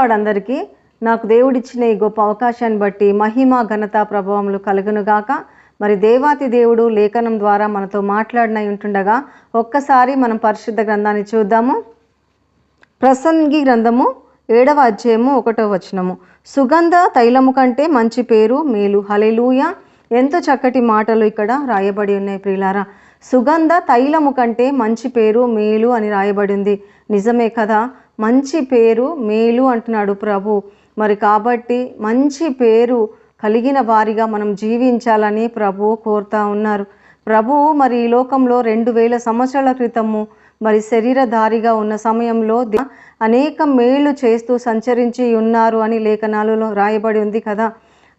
అందరికీ నాకు దేవుడిచ్చిన ఈ గొప్ప అవకాశాన్ని బట్టి మహిమ ఘనత ప్రభావములు కలుగునుగాక. మరి దేవాతి దేవుడు లేఖనం ద్వారా మనతో మాట్లాడిన ఉంటుండగా ఒక్కసారి మనం పరిశుద్ధ గ్రంథాన్ని చూద్దాము. ప్రసంగి గ్రంథము ఏడవ అధ్యాయము ఒకటో వచనము. సుగంధ తైలము కంటే మంచి పేరు మేలు. హలెలూయ ఎంతో చక్కటి మాటలు ఇక్కడ రాయబడి ఉన్నాయి ప్రియులారా. సుగంధ తైలము కంటే మంచి పేరు మేలు అని రాయబడి ఉంది నిజమే కదా? మంచి పేరు మేలు అంటున్నాడు ప్రభు. మరి కాబట్టి మంచి పేరు కలిగిన వారిగా మనం జీవించాలని ప్రభు కోరుతా ఉన్నారు. ప్రభువు మరి ఈ లోకంలో రెండు వేల సంవత్సరాల క్రితము మరి శరీరధారిగా ఉన్న సమయంలో అనేక మేలు చేస్తూ సంచరించి ఉన్నారు అని లేఖనాలలో రాయబడి ఉంది కదా.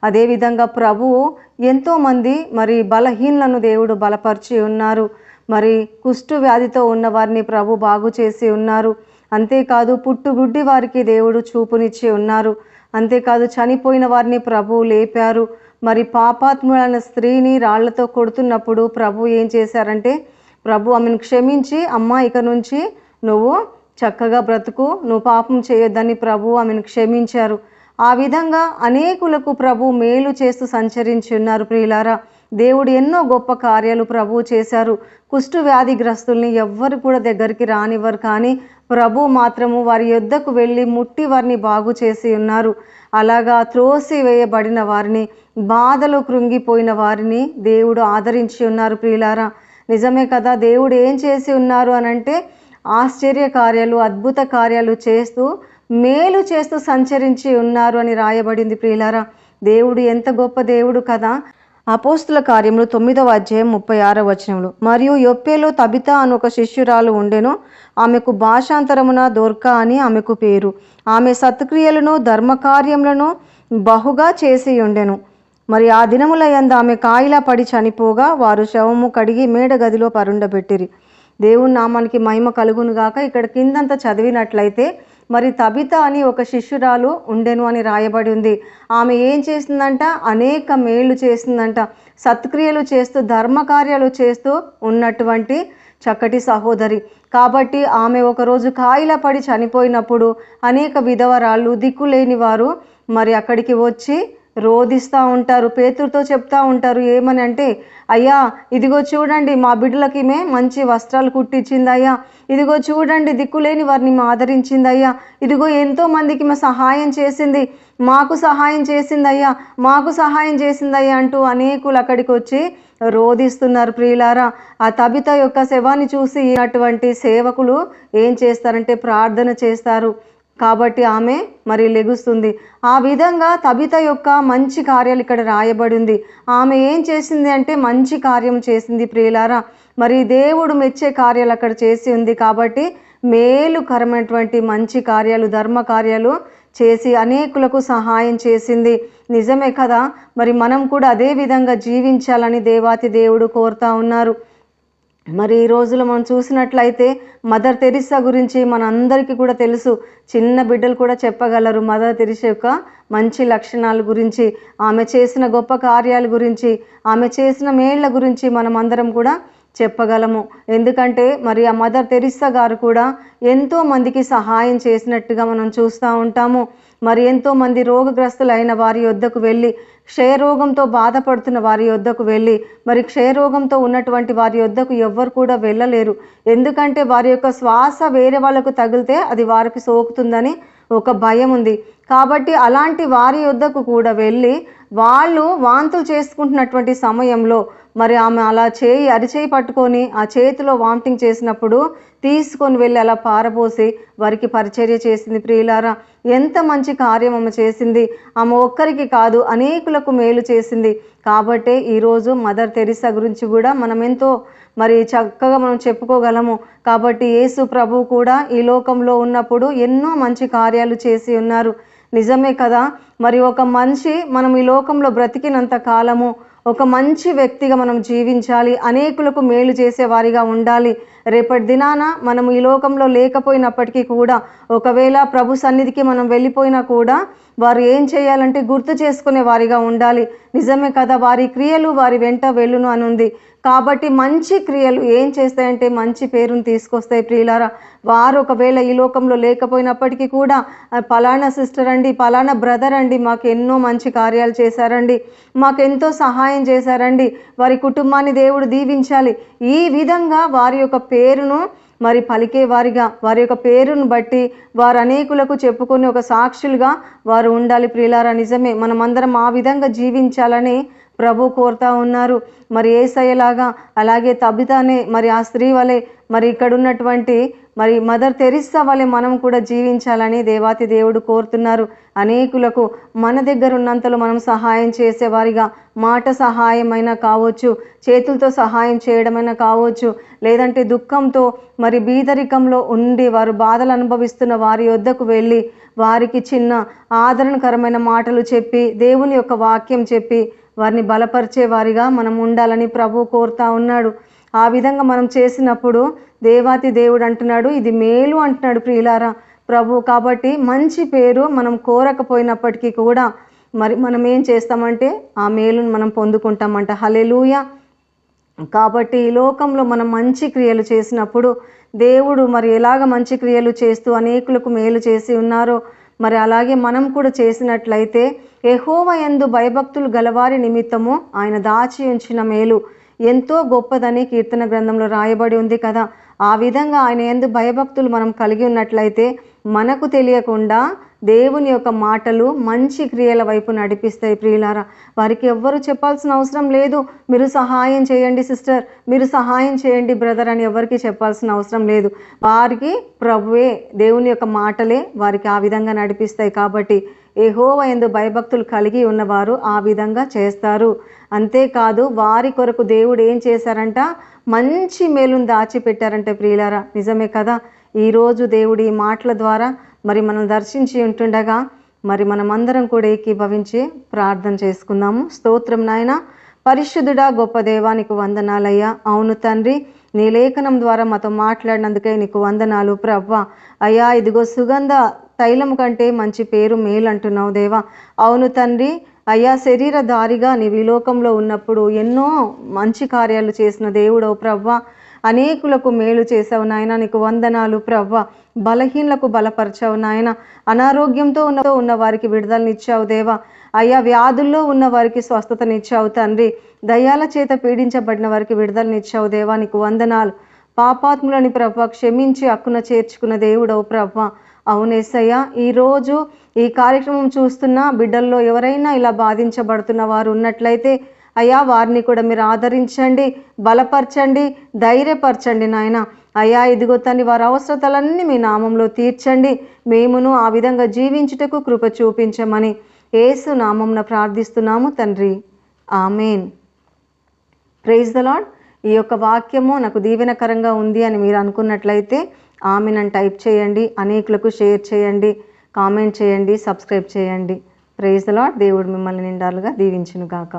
అదేవిధంగా ప్రభువు ఎంతోమంది మరి బలహీనలను దేవుడు బలపరిచి ఉన్నారు. మరి కుష్టు వ్యాధితో ఉన్న వారిని ప్రభు బాగు చేసి ఉన్నారు. అంతేకాదు పుట్టుగుడ్డి వారికి దేవుడు చూపునిచ్చి ఉన్నారు. అంతేకాదు చనిపోయిన వారిని ప్రభువు లేపారు. మరి పాపాత్ములైన స్త్రీని రాళ్ళతో కొడుతున్నప్పుడు ప్రభు ఏం చేశారంటే ప్రభు ఆమెను క్షమించి అమ్మ ఇక నుంచి నువ్వు చక్కగా బ్రతుకు నువ్వు పాపం చేయొద్దని ప్రభు ఆమెను క్షమించారు. ఆ విధంగా అనేకులకు ప్రభు మేలు చేస్తూ సంచరించి ఉన్నారు ప్రియులారా. దేవుడు ఎన్నో గొప్ప కార్యాలు ప్రభు చేశారు. కుష్టు వ్యాధిగ్రస్తుల్ని ఎవ్వరు కూడా దగ్గరికి రానివ్వరు కానీ ప్రభు మాత్రము వారి యొద్దకు వెళ్ళి ముట్టి వారిని బాగు చేసి ఉన్నారు. అలాగా త్రోసి వేయబడిన వారిని బాధలో కృంగిపోయిన వారిని దేవుడు ఆదరించి ఉన్నారు ప్రియులారా. నిజమే కదా దేవుడు ఏం చేసి ఉన్నారు అని అంటే ఆశ్చర్య కార్యాలు అద్భుత కార్యాలు చేస్తూ మేలు చేస్తూ సంచరించి ఉన్నారు అని రాయబడింది ప్రియులారా. దేవుడు ఎంత గొప్ప దేవుడు కదా. అపోస్తుల కార్యములు తొమ్మిదవ అధ్యాయం ముప్పై ఆరవ వచనములు. మరియు యొప్పేలో తబిత అని ఒక శిష్యురాలు ఉండెను. ఆమెకు భాషాంతరమున దొర్క అని ఆమెకు పేరు. ఆమె సత్క్రియలను ధర్మకార్యములను బహుగా చేసి ఉండెను. మరి ఆ దినముల యందు ఆమె కాయిలా పడి చనిపోగా వారు శవము కడిగి మేడ గదిలో పరుండబెట్టిరి. దేవుని నామానికి మహిమ కలుగునుగాక ఇక్కడ కిందంతా చదివినట్లయితే మరి తబిత అని ఒక శిష్యురాలు ఉండెను అని రాయబడి ఉంది. ఆమె ఏం చేసిందంట అనేక మేలు చేసిందంట సత్క్రియలు చేస్తూ ధర్మకార్యాలు చేస్తూ ఉన్నటువంటి చక్కటి సహోదరి. కాబట్టి ఆమె ఒకరోజు కాయల పడి చనిపోయినప్పుడు అనేక విధవరాళ్ళు దిక్కులేని వారు మరి అక్కడికి వచ్చి రోధిస్తూ ఉంటారు పేతురుతో చెప్తా ఉంటారు ఏమని అంటే అయ్యా ఇదిగో చూడండి మా బిడ్డలకి మే మంచి వస్త్రాలు కుట్టించింది అయ్యా ఇదిగో చూడండి దిక్కులేని వారిని మా ఆదరించింది అయ్యా ఇదిగో ఎంతో మందికి మా సహాయం చేసింది మాకు సహాయం చేసింది అయ్యా మాకు సహాయం చేసింది అయ్యా అంటూ అనేకులు అక్కడికి వచ్చి రోధిస్తున్నారు ప్రియులారా. ఆ తబిత యొక్క శవాన్ని చూసి అటువంటి సేవకులు ఏం చేస్తారంటే ప్రార్థన చేస్తారు. కాబట్టి ఆమె మరి లెగుస్తుంది. ఆ విధంగా తబిత యొక్క మంచి కార్యాలు ఇక్కడ రాయబడింది. ఆమె ఏం చేసింది అంటే మంచి కార్యం చేసింది ప్రియులారా. మరి దేవుడు మెచ్చే కార్యాలు అక్కడ చేసి ఉంది కాబట్టి మేలుకరమైనటువంటి మంచి కార్యాలు ధర్మ కార్యాలు చేసి అనేకులకు సహాయం చేసింది. నిజమే కదా? మరి మనం కూడా అదే విధంగా జీవించాలని దేవాతి దేవుడు కోరుతా ఉన్నారు. మరి ఈ రోజులో మనం చూసినట్లయితే మదర్ తెరిసా గురించి మనందరికీ కూడా తెలుసు. చిన్న బిడ్డలు కూడా చెప్పగలరు మదర్ తెరిసా యొక్క మంచి లక్షణాల గురించి. ఆమె చేసిన గొప్ప కార్యాల గురించి ఆమె చేసిన మేళ్ళ గురించి మనం అందరం కూడా చెప్పగలము. ఎందుకంటే మరి ఆ మదర్ తెరిసా గారు కూడా ఎంతో మందికి సహాయం చేసినట్టుగా మనం చూస్తూ ఉంటాము. మరి ఎంతోమంది రోగగ్రస్తులైన వారి యొద్దకు వెళ్ళి క్షయరోగంతో బాధపడుతున్న వారి యొద్దకు వెళ్ళి మరి క్షయరోగంతో ఉన్నటువంటి వారి యొద్దకు ఎవ్వరు కూడా వెళ్ళలేరు. ఎందుకంటే వారి యొక్క శ్వాస వేరే వాళ్ళకు తగిలితే అది వారికి సోకుతుందని ఒక భయం ఉంది. కాబట్టి అలాంటి వారి యొద్దకు కూడా వెళ్ళి వాళ్ళు వాంతులు చేసుకుంటున్నటువంటి సమయంలో మరి ఆమె అలా చేయి అరిచేయి పట్టుకొని ఆ చేతిలో వామిటింగ్ చేసినప్పుడు తీసుకొని వెళ్ళి అలా పారబోసి వారికి పరిచర్య చేసింది. ప్రియులారా ఎంత మంచి కార్యం ఆమె చేసింది. ఆమె ఒక్కరికి కాదు అనేకులకు మేలు చేసింది. కాబట్టే ఈరోజు మదర్ తెరిసా గురించి కూడా మనం ఎంతో మరి చక్కగా మనం చెప్పుకోగలము. కాబట్టి యేసు ప్రభు కూడా ఈ లోకంలో ఉన్నప్పుడు ఎన్నో మంచి కార్యాలు చేసి ఉన్నారు. నిజమే కదా మరి ఒక మనిషి మనం ఈ లోకంలో బ్రతికినంత కాలము ఒక మంచి వ్యక్తిగా మనం జీవించాలి అనేకులకు మేలు చేసేవారిగా ఉండాలి. రేపటి దినాన మనం ఈ లోకంలో లేకపోయినప్పటికీ కూడా ఒకవేళ ప్రభు సన్నిధికి మనం వెళ్ళిపోయినా కూడా వారు ఏం చేయాలంటే గుర్తు చేసుకునే వారిగా ఉండాలి. నిజమే కదా వారి క్రియలు వారి వెంట వెళ్ళును అని ఉంది కాబట్టి మంచి క్రియలు ఏం చేస్తాయంటే మంచి పేరును తీసుకొస్తాయి ప్రియులారా. వారు ఒకవేళ ఈ లోకంలో లేకపోయినప్పటికీ కూడా పలానా సిస్టర్ అండి పలానా బ్రదర్ అండి మాకు ఎన్నో మంచి కార్యాలు చేశారండి మాకు ఎంతో సహాయం చేశారండి వారి కుటుంబాన్ని దేవుడు దీవించాలి. ఈ విధంగా వారి యొక్క పేరును మరి పలికే వారిగా వారి యొక్క పేరును బట్టి వారు అనేకులకు చెప్పుకొని ఒక సాక్షులుగా వారు ఉండాలి ప్రియులారా. నిజమే మనమందరం ఆ విధంగా జీవించాలని ప్రభు కోరుతా ఉన్నారు. మరి ఏసయ్యలాగా అలాగే తబితానే మరి ఆ స్త్రీ వలె మరి ఇక్కడ ఉన్నటువంటి మరి మదర్ తెరిస్సా వలె మనం కూడా జీవించాలని దేవాతి దేవుడు కోరుతున్నారు. అనేకులకు మన దగ్గర ఉన్నంతలో మనం సహాయం చేసేవారిగా మాట సహాయమైనా కావచ్చు చేతులతో సహాయం చేయడమైనా కావచ్చు లేదంటే దుఃఖంతో మరి బీదరికంలో ఉండి వారు బాధలు అనుభవిస్తున్న వారి యొద్దకు వెళ్ళి వారికి చిన్న ఆదరణకరమైన మాటలు చెప్పి దేవుని యొక్క వాక్యం చెప్పి వారిని బలపరిచే వారిగా మనం ఉండాలని ప్రభు కోరుతా ఉన్నాడు. ఆ విధంగా మనం చేసినప్పుడు దేవాతి దేవుడు అంటున్నాడు ఇది మేలు అంటున్నాడు ప్రియులారా ప్రభు. కాబట్టి మంచి పేరు మనం కోరకపోయినప్పటికీ కూడా మరి మనం ఏం చేస్తామంటే ఆ మేలును మనం పొందుకుంటామంట. హలెలూయ కాబట్టి ఈ లోకంలో మనం మంచి క్రియలు చేసినప్పుడు దేవుడు మరి ఎలాగ మంచి క్రియలు చేస్తూ అనేకులకు మేలు చేసి ఉన్నారో మరి అలాగే మనం కూడా చేసినట్లయితే ఎహోవ ఎందు భయభక్తులు గలవారి నిమిత్తము ఆయన దాచి ఉంచిన మేలు ఎంతో గొప్పదని కీర్తన గ్రంథంలో రాయబడి ఉంది కదా. ఆ విధంగా ఆయన ఎందు భయభక్తులు మనం కలిగి ఉన్నట్లయితే మనకు తెలియకుండా దేవుని యొక్క మాటలు మంచి క్రియల వైపు నడిపిస్తాయి ప్రియులారా. వారికి ఎవ్వరు చెప్పాల్సిన అవసరం లేదు. మీరు సహాయం చేయండి సిస్టర్. మీరు సహాయం చేయండి బ్రదర్ అని ఎవరికి చెప్పాల్సిన అవసరం లేదు. వారికి ప్రభువే దేవుని యొక్క మాటలే వారికి ఆ విధంగా నడిపిస్తాయి కాబట్టి ఏహోవ ఎందు భయభక్తులు కలిగి ఉన్నవారు ఆ విధంగా చేస్తారు. అంతేకాదు వారి కొరకు దేవుడు ఏం చేశారంట? మంచి మేలును దాచిపెట్టారంటే ప్రియులారా. నిజమే కదా? ఈరోజు దేవుడి ఈ మాటల ద్వారా మరి మనం దర్శించి ఉంటుండగా మరి మనమందరం కూడా ఏకీభవించి ప్రార్థన చేసుకుందాము. స్తోత్రం నాయన. పరిశుద్ధుడా గొప్ప దేవానికి వందనాలయ్యా. అవును తండ్రి నీ లేఖనం ద్వారా మాతో మాట్లాడినందుకే నీకు వందనాలు. ప్రవ్వ అయ్యా ఇదిగో సుగంధ తైలం కంటే మంచి పేరు మేలు అంటున్నావు దేవా. అవును తండ్రి అయ్యా శరీరధారిగా నీవు ఈ లోకంలో ఉన్నప్పుడు ఎన్నో మంచి కార్యాలు చేసిన దేవుడవు ప్రవ్వ. అనేకులకు మేలు చేసావు నాయన నీకు వందనాలు ప్రవ్వ. బలహీనలకు బలపరిచావు నాయన. అనారోగ్యంతో ఉన్న ఉన్న వారికి విడుదలనిచ్చావు దేవా. అయ్యా వ్యాధుల్లో ఉన్న వారికి స్వస్థతనిచ్చావు తండ్రి. దయ్యాల చేత పీడించబడిన వారికి విడుదలనిచ్చావు దేవా నీకు వందనాలు. పాపాత్ములని ప్రభ క్షమించి హక్కున చేర్చుకున్న దేవుడవు ప్రభ అవునేసయ్య ఈరోజు ఈ కార్యక్రమం చూస్తున్న బిడ్డల్లో ఎవరైనా ఇలా బాధించబడుతున్న వారు ఉన్నట్లయితే అయ్యా వారిని కూడా మీరు ఆదరించండి బలపరచండి ధైర్యపరచండి నాయన. అయ్యా ఇదిగో తని వారి అవసరతలన్నీ మీ నామంలో తీర్చండి. మేమును ఆ విధంగా జీవించుటకు కృప చూపించమని ఏసు నామంన ప్రార్థిస్తున్నాము తండ్రి. ఆమెన్. ప్రైజ్ ద లాడ్ ఈ యొక్క వాక్యము నాకు దీవెనకరంగా ఉంది అని మీరు అనుకున్నట్లయితే ఆమెనని టైప్ చేయండి అనేకులకు షేర్ చేయండి కామెంట్ చేయండి సబ్స్క్రైబ్ చేయండి. ప్రైజ్ లాడ్ దేవుడు మిమ్మల్ని నిండాలుగా దీవించును గాక